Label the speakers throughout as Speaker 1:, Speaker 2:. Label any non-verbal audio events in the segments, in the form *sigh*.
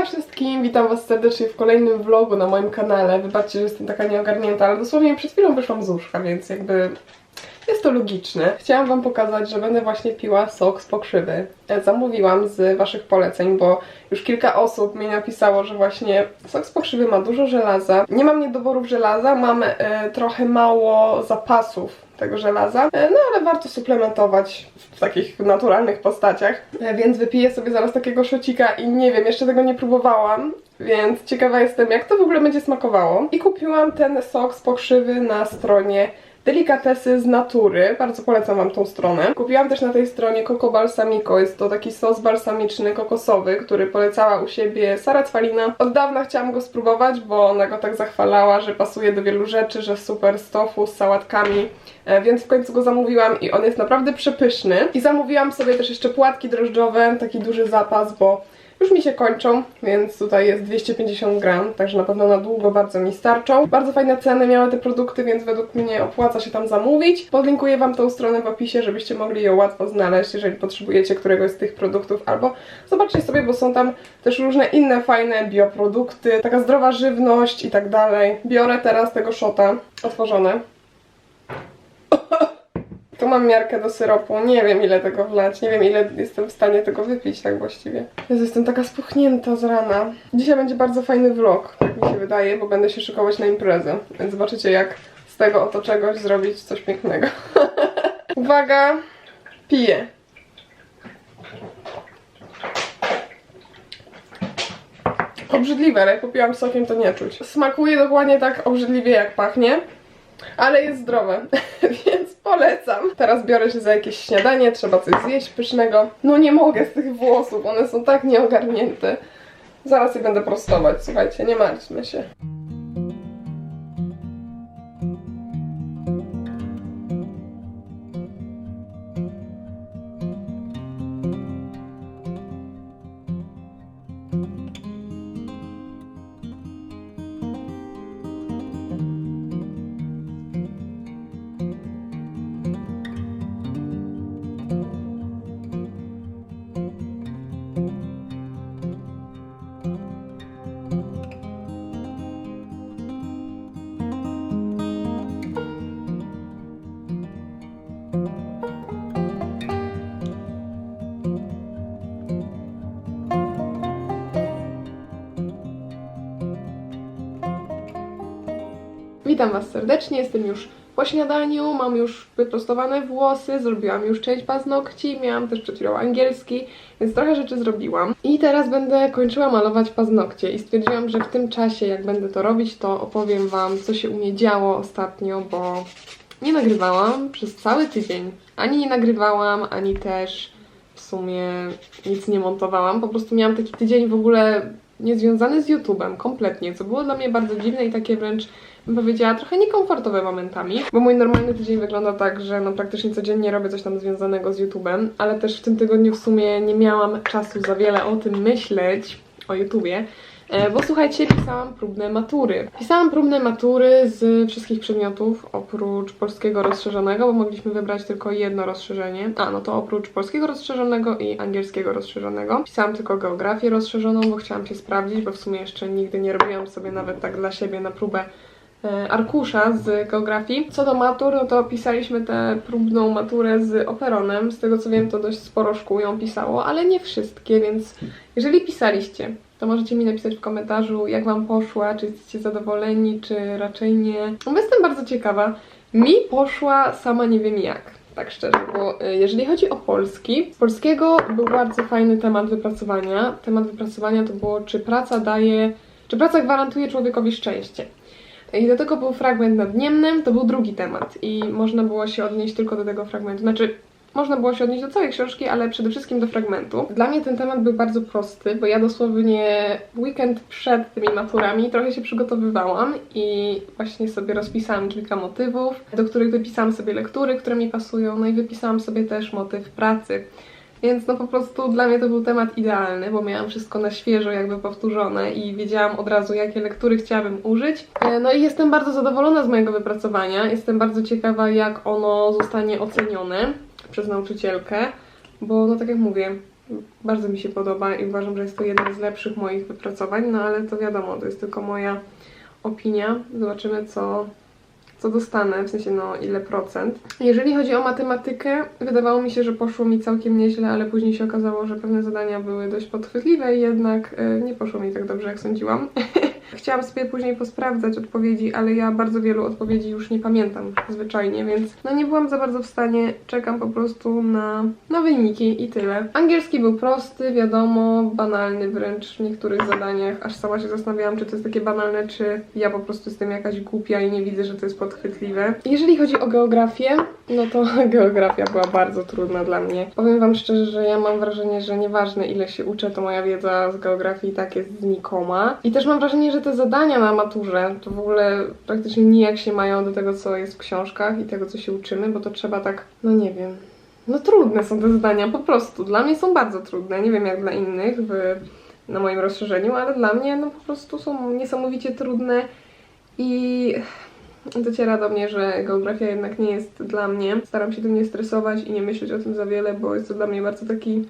Speaker 1: Hejka wszystkim, witam was serdecznie w kolejnym vlogu na moim kanale. Wybaczcie, że jestem taka nieogarnięta, ale dosłownie przed chwilą wyszłam z łóżka, więc jakby jest to logiczne. Chciałam wam pokazać, że będę właśnie piła sok z pokrzywy. Zamówiłam z waszych poleceń, bo już kilka osób mi napisało, że właśnie sok z pokrzywy ma dużo żelaza. Nie mam niedoborów żelaza, mam e, trochę mało zapasów tego żelaza, e, no ale warto suplementować w takich naturalnych postaciach. E, Więc wypiję sobie zaraz takiego szocika i nie wiem, jeszcze tego nie próbowałam, więc ciekawa jestem, jak to w ogóle będzie smakowało. I kupiłam ten sok z pokrzywy na stronie Delikatesy z natury, bardzo polecam Wam tą stronę. Kupiłam też na tej stronie Coco Balsamico, jest to taki sos balsamiczny kokosowy, który polecała u siebie Sara Cwalina. Od dawna chciałam go spróbować, bo ona go tak zachwalała, że pasuje do wielu rzeczy, że super z tofu, z sałatkami, e, więc w końcu go zamówiłam i on jest naprawdę przepyszny. I zamówiłam sobie też jeszcze płatki drożdżowe, taki duży zapas, bo już mi się kończą, więc tutaj jest 250 gram, także na pewno na długo bardzo mi starczą. Bardzo fajne ceny miały te produkty, więc według mnie opłaca się tam zamówić. Podlinkuję Wam tą stronę w opisie, żebyście mogli ją łatwo znaleźć, jeżeli potrzebujecie któregoś z tych produktów, albo zobaczcie sobie, bo są tam też różne inne fajne bioprodukty, taka zdrowa żywność i tak dalej. Biorę teraz tego szota otworzone. *laughs* Tu mam miarkę do syropu, nie wiem ile tego wlać, nie wiem ile jestem w stanie tego wypić tak właściwie. Jezu, jestem taka spuchnięta z rana. Dzisiaj będzie bardzo fajny vlog, tak mi się wydaje, bo będę się szykować na imprezę, więc zobaczycie jak z tego oto czegoś zrobić coś pięknego. *laughs* Uwaga, piję. Obrzydliwe, ale jak popiłam sokiem to nie czuć. Smakuje dokładnie tak obrzydliwie jak pachnie ale jest zdrowe, *laughs* więc polecam. Teraz biorę się za jakieś śniadanie, trzeba coś zjeść pysznego. No nie mogę z tych włosów, one są tak nieogarnięte. Zaraz je będę prostować, słuchajcie, nie martwmy się. Witam Was serdecznie, jestem już po śniadaniu, mam już wyprostowane włosy, zrobiłam już część paznokci, miałam też przed chwilą angielski, więc trochę rzeczy zrobiłam. I teraz będę kończyła malować paznokcie i stwierdziłam, że w tym czasie, jak będę to robić, to opowiem Wam, co się u mnie działo ostatnio, bo nie nagrywałam przez cały tydzień. Ani nie nagrywałam, ani też w sumie nic nie montowałam. Po prostu miałam taki tydzień w ogóle niezwiązany z YouTube'em kompletnie, co było dla mnie bardzo dziwne i takie wręcz bym powiedziała, trochę niekomfortowe momentami, bo mój normalny tydzień wygląda tak, że no praktycznie codziennie robię coś tam związanego z YouTube'em, ale też w tym tygodniu w sumie nie miałam czasu za wiele o tym myśleć, o YouTubie, e, bo słuchajcie, pisałam próbne matury. Pisałam próbne matury z wszystkich przedmiotów, oprócz polskiego rozszerzonego, bo mogliśmy wybrać tylko jedno rozszerzenie. A, no to oprócz polskiego rozszerzonego i angielskiego rozszerzonego. Pisałam tylko geografię rozszerzoną, bo chciałam się sprawdzić, bo w sumie jeszcze nigdy nie robiłam sobie nawet tak dla siebie na próbę arkusza z geografii. Co do matur, no to pisaliśmy tę próbną maturę z operonem. Z tego co wiem, to dość sporo szkół ją pisało, ale nie wszystkie, więc jeżeli pisaliście, to możecie mi napisać w komentarzu, jak Wam poszła, czy jesteście zadowoleni, czy raczej nie. Bo jestem bardzo ciekawa. Mi poszła sama nie wiem jak. Tak szczerze, bo y, jeżeli chodzi o polski, z polskiego był bardzo fajny temat wypracowania. Temat wypracowania to było, czy praca daje, czy praca gwarantuje człowiekowi szczęście. I do tego był fragment nad Niemnem, to był drugi temat i można było się odnieść tylko do tego fragmentu. Znaczy, można było się odnieść do całej książki, ale przede wszystkim do fragmentu. Dla mnie ten temat był bardzo prosty, bo ja dosłownie weekend przed tymi maturami trochę się przygotowywałam i właśnie sobie rozpisałam kilka motywów, do których wypisałam sobie lektury, które mi pasują, no i wypisałam sobie też motyw pracy. Więc no po prostu dla mnie to był temat idealny, bo miałam wszystko na świeżo jakby powtórzone i wiedziałam od razu, jakie lektury chciałabym użyć. E, No i jestem bardzo zadowolona z mojego wypracowania. Jestem bardzo ciekawa, jak ono zostanie ocenione przez nauczycielkę, bo no tak jak mówię, Bardzo mi się podoba i uważam, że jest to jeden z lepszych moich wypracowań, no ale to wiadomo, to jest tylko moja opinia. Zobaczymy, co, co dostanę, w sensie no ile procent. Jeżeli chodzi o matematykę, wydawało mi się, że poszło mi całkiem nieźle, ale później się okazało, że pewne zadania były dość podchwytliwe i jednak e, nie poszło mi tak dobrze, jak sądziłam. *laughs* Chciałam sobie później posprawdzać odpowiedzi, ale ja bardzo wielu odpowiedzi już nie pamiętam zwyczajnie, więc no nie byłam za bardzo w stanie, czekam po prostu na, na wyniki i tyle. Angielski był prosty, wiadomo, banalny wręcz w niektórych zadaniach, aż sama się zastanawiałam, czy to jest takie banalne, czy ja po prostu jestem jakaś głupia i nie widzę, że to jest podchwytliwe. Jeżeli chodzi o geografię, no to *laughs* geografia była bardzo trudna dla mnie. Powiem Wam szczerze, że ja mam wrażenie, że nieważne ile się uczę, to moja wiedza z geografii i tak jest znikoma. I też mam wrażenie, że te zadania na maturze to w ogóle praktycznie nijak się mają do tego, co jest w książkach i tego, co się uczymy, bo to trzeba tak, no nie wiem. No trudne są te zadania, po prostu. Dla mnie są bardzo trudne. Nie wiem jak dla innych w, na moim rozszerzeniu, ale dla mnie no po prostu są niesamowicie trudne i dociera do mnie, że geografia jednak nie jest dla mnie. Staram się tym nie stresować i nie myśleć o tym za wiele, bo jest to dla mnie bardzo taki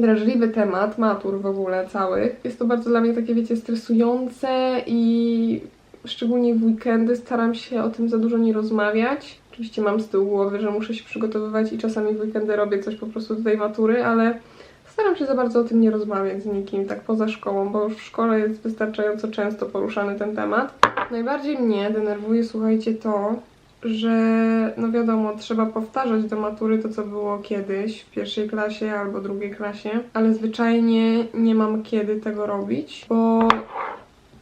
Speaker 1: drażliwy temat, matur w ogóle całych. Jest to bardzo dla mnie takie, wiecie, stresujące i szczególnie w weekendy staram się o tym za dużo nie rozmawiać. Oczywiście mam z tyłu głowy, że muszę się przygotowywać i czasami w weekendy robię coś po prostu do tej matury, ale staram się za bardzo o tym nie rozmawiać z nikim, tak poza szkołą, bo już w szkole jest wystarczająco często poruszany ten temat. Najbardziej mnie denerwuje, słuchajcie, to, że no wiadomo, trzeba powtarzać do matury to, co było kiedyś w pierwszej klasie albo drugiej klasie, ale zwyczajnie nie mam kiedy tego robić, bo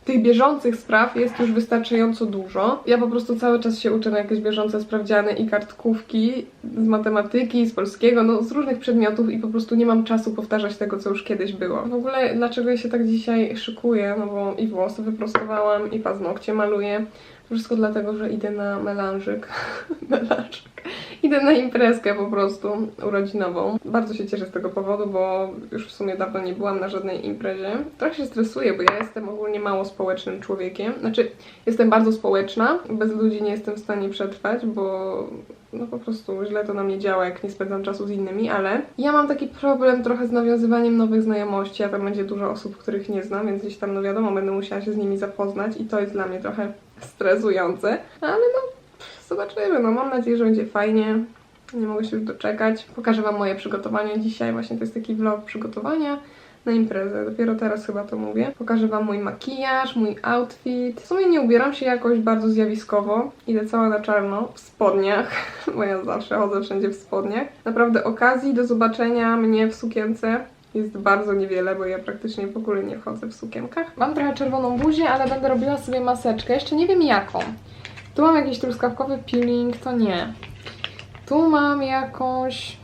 Speaker 1: tych bieżących spraw jest już wystarczająco dużo. Ja po prostu cały czas się uczę na jakieś bieżące sprawdziany i kartkówki z matematyki, z polskiego, no z różnych przedmiotów i po prostu nie mam czasu powtarzać tego, co już kiedyś było. W ogóle dlaczego ja się tak dzisiaj szykuję, no bo i włosy wyprostowałam, i paznokcie maluję. Wszystko dlatego, że idę na melanżyk. *laughs* melanżyk. Idę na imprezkę po prostu urodzinową. Bardzo się cieszę z tego powodu, bo już w sumie dawno nie byłam na żadnej imprezie. Trochę się stresuję, bo ja jestem ogólnie mało społecznym człowiekiem. Znaczy, jestem bardzo społeczna. Bez ludzi nie jestem w stanie przetrwać, bo no po prostu źle to na mnie działa, jak nie spędzam czasu z innymi, ale ja mam taki problem trochę z nawiązywaniem nowych znajomości, a tam będzie dużo osób, których nie znam, więc gdzieś tam, no wiadomo, będę musiała się z nimi zapoznać i to jest dla mnie trochę stresujące, ale no zobaczymy, no mam nadzieję, że będzie fajnie. Nie mogę się już doczekać. Pokażę Wam moje przygotowania dzisiaj. Właśnie to jest taki vlog przygotowania na imprezę. Dopiero teraz chyba to mówię. Pokażę Wam mój makijaż, mój outfit. W sumie nie ubieram się jakoś bardzo zjawiskowo. Idę cała na czarno, w spodniach, *laughs* bo ja zawsze chodzę wszędzie w spodniach. Naprawdę okazji do zobaczenia mnie w sukience jest bardzo niewiele, bo ja praktycznie w ogóle nie wchodzę w sukienkach. Mam trochę czerwoną buzię, ale będę robiła sobie maseczkę. Jeszcze nie wiem jaką. Tu mam jakiś truskawkowy peeling, to nie. Tu mam jakąś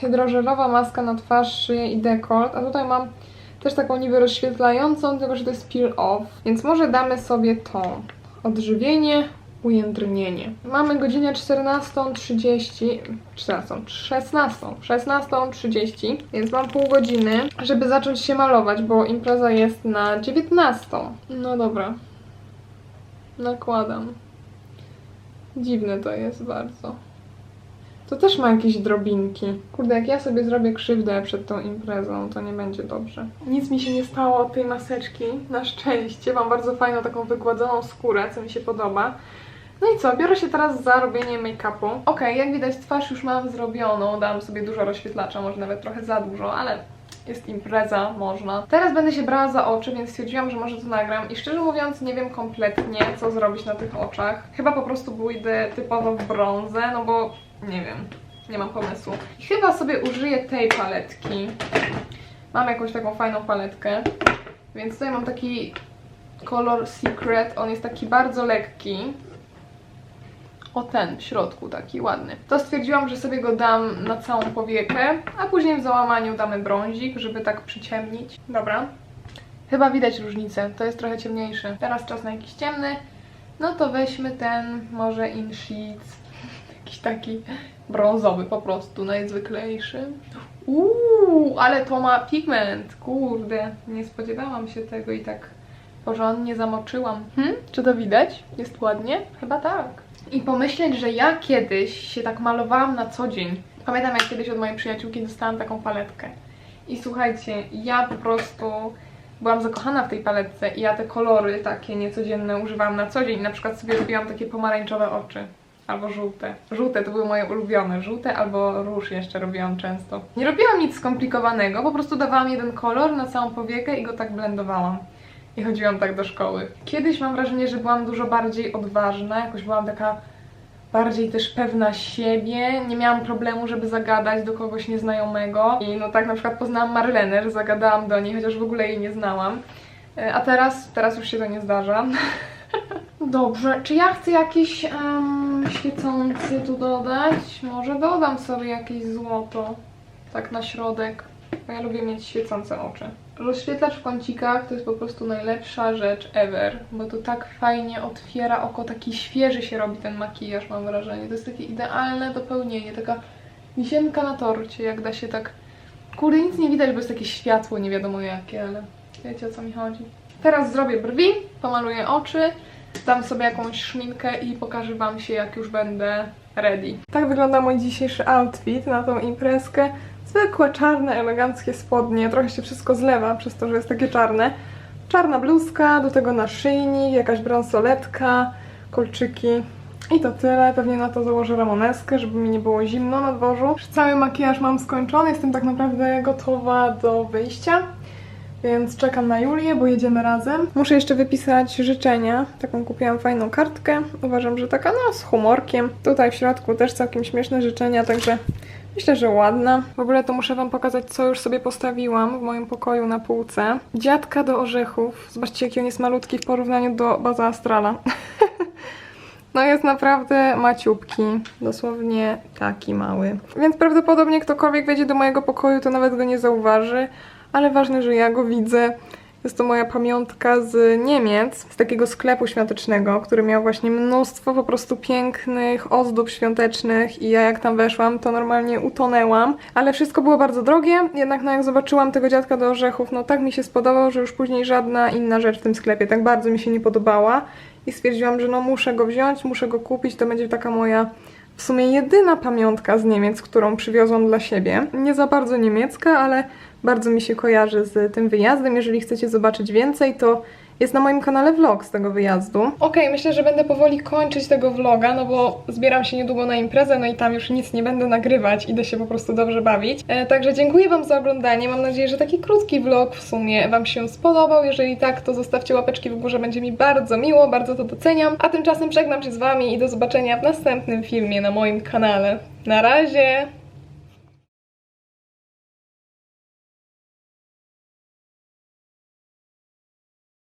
Speaker 1: hydrożelowa maska na twarz, szyję i dekolt, a tutaj mam też taką niby rozświetlającą, tylko że to jest peel off. Więc może damy sobie to. Odżywienie, ujędrnienie. Mamy godzinę 14.30, 14, 16, 16.30, więc mam pół godziny, żeby zacząć się malować, bo impreza jest na 19. No dobra. Nakładam. Dziwne to jest bardzo. To też ma jakieś drobinki. Kurde, jak ja sobie zrobię krzywdę przed tą imprezą, to nie będzie dobrze. Nic mi się nie stało od tej maseczki, na szczęście. Mam bardzo fajną, taką wygładzoną skórę, co mi się podoba. No i co, biorę się teraz za robienie make-upu. Okej, jak widać twarz już mam zrobioną, dałam sobie dużo rozświetlacza, może nawet trochę za dużo, ale jest impreza, można. Teraz będę się brała za oczy, więc stwierdziłam, że może to nagram i szczerze mówiąc nie wiem kompletnie, co zrobić na tych oczach. Chyba po prostu pójdę typowo w brązę, no bo nie wiem, nie mam pomysłu. Chyba sobie użyję tej paletki. Mam jakąś taką fajną paletkę, więc tutaj mam taki kolor Secret, on jest taki bardzo lekki. O ten w środku, taki ładny. To stwierdziłam, że sobie go dam na całą powiekę, a później w załamaniu damy brązik, żeby tak przyciemnić. Dobra. Chyba widać różnicę, to jest trochę ciemniejszy. Teraz czas na jakiś ciemny. No to weźmy ten, może In Sheets. Jakiś taki brązowy po prostu, najzwyklejszy. Uuu, ale to ma pigment, kurde. Nie spodziewałam się tego i tak porządnie zamoczyłam. Hmm? Czy to widać? Jest ładnie? Chyba tak. I pomyśleć, że ja kiedyś się tak malowałam na co dzień. Pamiętam jak kiedyś od mojej przyjaciółki dostałam taką paletkę. I słuchajcie, ja po prostu byłam zakochana w tej paletce i ja te kolory takie niecodzienne używałam na co dzień. Na przykład sobie robiłam takie pomarańczowe oczy. Albo żółte. Żółte to były moje ulubione. Żółte albo róż jeszcze robiłam często. Nie robiłam nic skomplikowanego, po prostu dawałam jeden kolor na całą powiekę i go tak blendowałam. I chodziłam tak do szkoły. Kiedyś mam wrażenie, że byłam dużo bardziej odważna, jakoś byłam taka bardziej też pewna siebie. Nie miałam problemu, żeby zagadać do kogoś nieznajomego. I no tak na przykład poznałam Marlenę, że zagadałam do niej, chociaż w ogóle jej nie znałam. E, A teraz, teraz już się to nie zdarza. *laughs* Dobrze, czy ja chcę jakiś em, świecący tu dodać? Może dodam sobie jakieś złoto, tak na środek, bo ja lubię mieć świecące oczy. Rozświetlacz w kącikach to jest po prostu najlepsza rzecz ever, bo to tak fajnie otwiera oko, taki świeży się robi ten makijaż, mam wrażenie. To jest takie idealne dopełnienie, taka wisienka na torcie, jak da się tak... Kurde, nic nie widać, bo jest takie światło, nie wiadomo jakie, ale wiecie o co mi chodzi. Teraz zrobię brwi, pomaluję oczy, dam sobie jakąś szminkę i pokażę Wam się, jak już będę ready. Tak wygląda mój dzisiejszy outfit na tą imprezkę. Zwykłe, czarne, eleganckie spodnie. Trochę się wszystko zlewa przez to, że jest takie czarne. Czarna bluzka, do tego naszyjnik, jakaś bransoletka, kolczyki. I to tyle. Pewnie na to założę ramoneskę, żeby mi nie było zimno na dworzu. Już cały makijaż mam skończony. Jestem tak naprawdę gotowa do wyjścia. Więc czekam na Julię, bo jedziemy razem. Muszę jeszcze wypisać życzenia. Taką kupiłam fajną kartkę. Uważam, że taka no z humorkiem. Tutaj w środku też całkiem śmieszne życzenia, także myślę, że ładna. W ogóle to muszę wam pokazać, co już sobie postawiłam w moim pokoju na półce. Dziadka do orzechów. Zobaczcie, jaki on jest malutki w porównaniu do baza Astrala. *laughs* No jest naprawdę maciubki, dosłownie taki mały. Więc prawdopodobnie ktokolwiek wejdzie do mojego pokoju, to nawet go nie zauważy, ale ważne, że ja go widzę. Jest to moja pamiątka z Niemiec, z takiego sklepu świątecznego, który miał właśnie mnóstwo po prostu pięknych ozdób świątecznych i ja jak tam weszłam, to normalnie utonęłam. Ale wszystko było bardzo drogie, jednak no jak zobaczyłam tego dziadka do orzechów, no tak mi się spodobał, że już później żadna inna rzecz w tym sklepie tak bardzo mi się nie podobała i stwierdziłam, że no muszę go wziąć, muszę go kupić, to będzie taka moja w sumie jedyna pamiątka z Niemiec, którą przywiozłam dla siebie. Nie za bardzo niemiecka, ale bardzo mi się kojarzy z tym wyjazdem. Jeżeli chcecie zobaczyć więcej, to jest na moim kanale vlog z tego wyjazdu. Okej, myślę, że będę powoli kończyć tego vloga, no bo zbieram się niedługo na imprezę, no i tam już nic nie będę nagrywać, idę się po prostu dobrze bawić. E, także dziękuję Wam za oglądanie, mam nadzieję, że taki krótki vlog w sumie Wam się spodobał. Jeżeli tak, to zostawcie łapeczki w górze, będzie mi bardzo miło, bardzo to doceniam. A tymczasem żegnam się z Wami i do zobaczenia w następnym filmie na moim kanale. Na razie!